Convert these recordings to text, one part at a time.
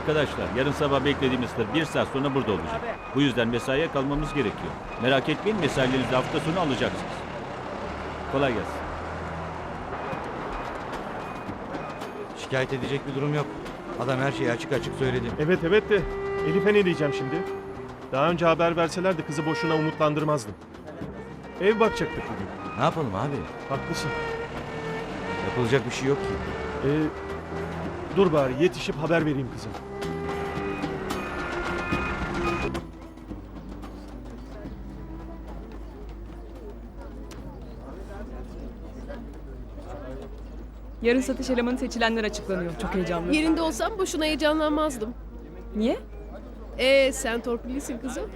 Arkadaşlar yarın sabah beklediğimiz tır bir saat sonra burada olacak. Bu yüzden mesaiye kalmamız gerekiyor. Merak etmeyin mesailerinizi hafta sonu alacaksınız. Kolay gelsin. Şikayet edecek bir durum yok. Adam her şeyi açık açık söyledi. Evet evet de Elif'e ne diyeceğim şimdi? Daha önce haber verselerdi kızı boşuna umutlandırmazdım. Ev bakacaktık bugün. Ne yapalım abi? Haklısın. Yapılacak bir şey yok ki. Ee, dur bari yetişip haber vereyim kızım. Yarın satış elemanı seçilenler açıklanıyor. Çok heyecanlı. Yerinde olsam boşuna heyecanlanmazdım. Niye? Ee sen torpillisin kızım.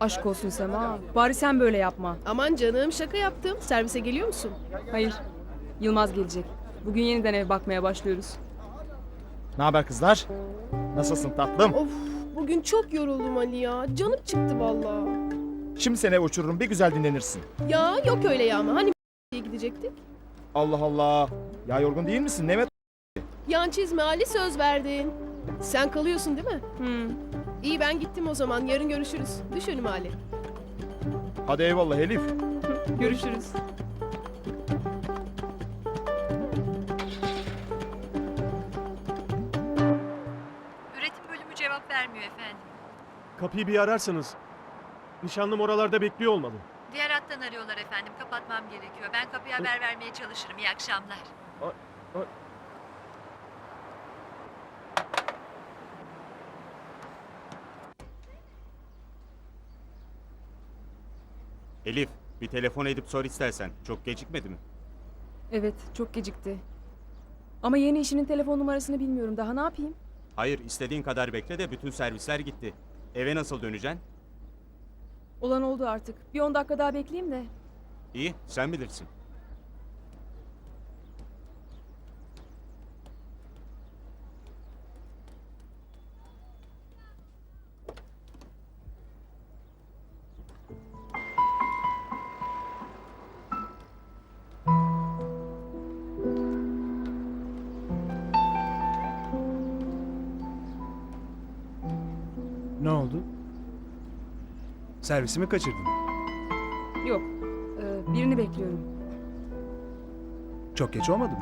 Aşk olsun Sema. Bari sen böyle yapma. Aman canım şaka yaptım. Servise geliyor musun? Hayır. Yılmaz gelecek. Bugün yeniden ev bakmaya başlıyoruz. Ne haber kızlar? Nasılsın tatlım? Of bugün çok yoruldum Ali ya. Canım çıktı vallahi. Şimdi seni eve uçururum bir güzel dinlenirsin. Ya yok öyle ya ama hani diye gidecektik. Allah Allah. Ya yorgun değil misin? Nemet Yan çizme Ali söz verdin. Sen kalıyorsun değil mi? Hmm. İyi ben gittim o zaman. Yarın görüşürüz. Düş önüme Ali. Hadi eyvallah Elif. Görüşürüz. Kapıyı bir ararsanız. Nişanlım oralarda bekliyor olmalı. Diğer hattan arıyorlar efendim. Kapatmam gerekiyor. Ben kapıya haber vermeye çalışırım. İyi akşamlar. Elif, bir telefon edip sor istersen. Çok gecikmedi mi? Evet, çok gecikti. Ama yeni işinin telefon numarasını bilmiyorum. Daha ne yapayım? Hayır, istediğin kadar bekle de bütün servisler gitti. Eve nasıl döneceksin? Olan oldu artık. Bir 10 dakika daha bekleyeyim de. İyi, sen bilirsin. Ne oldu? Servisimi kaçırdın. Yok. Ee, birini bekliyorum. Çok geç olmadı mı?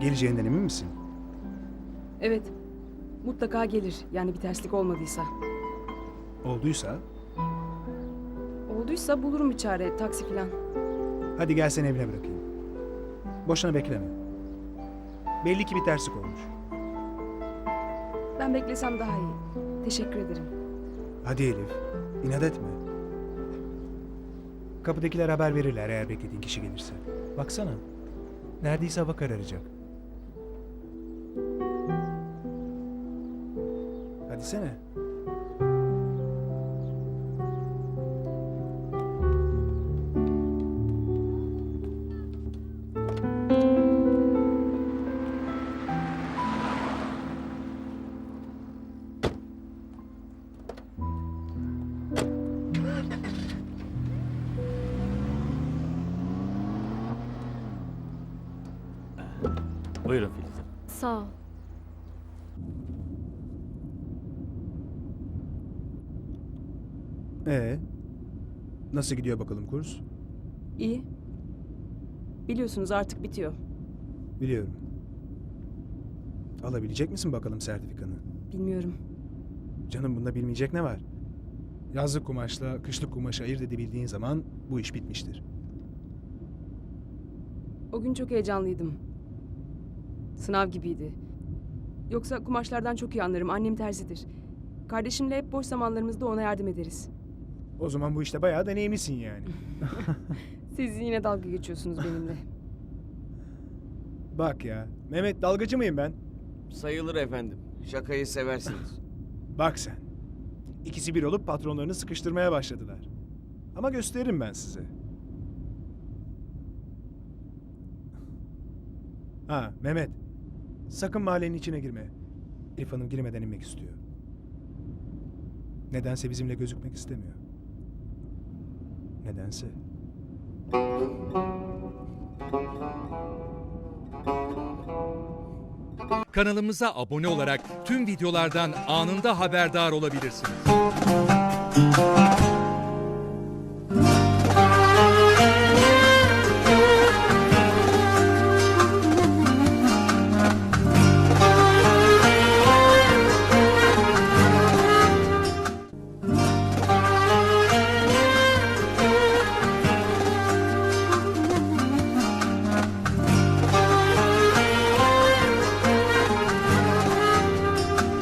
Geleceğinden emin misin? Evet. Mutlaka gelir. Yani bir terslik olmadıysa. Olduysa Olduysa bulurum bir çare. Taksi falan. hadi gel seni evine bırakayım. Boşuna bekleme. Belli ki bir terslik olmuş. Ben beklesem daha iyi. Teşekkür ederim. Hadi Elif, inat etme. Kapıdakiler haber verirler eğer beklediğin kişi gelirse. Baksana, neredeyse hava kararacak. Hadi sene. Buyurun Filiz Hanım. Sağ ol. Ee, nasıl gidiyor bakalım kurs? İyi. Biliyorsunuz artık bitiyor. Biliyorum. Alabilecek misin bakalım sertifikanı? Bilmiyorum. Canım bunda bilmeyecek ne var? Yazlık kumaşla kışlık kumaşı ayırt edebildiğin zaman bu iş bitmiştir. O gün çok heyecanlıydım. Sınav gibiydi. Yoksa kumaşlardan çok iyi anlarım. Annem terzidir. Kardeşimle hep boş zamanlarımızda ona yardım ederiz. O zaman bu işte bayağı deneyimlisin yani. Siz yine dalga geçiyorsunuz benimle. Bak ya, Mehmet dalgacı mıyım ben? Sayılır efendim. Şakayı seversiniz. Bak sen. İkisi bir olup patronlarını sıkıştırmaya başladılar. Ama gösteririm ben size. Ha Mehmet. Sakın mahallenin içine girme. Elif Hanım girmeden inmek istiyor. Nedense bizimle gözükmek istemiyor. Nedense. Kanalımıza abone olarak tüm videolardan anında haberdar olabilirsiniz.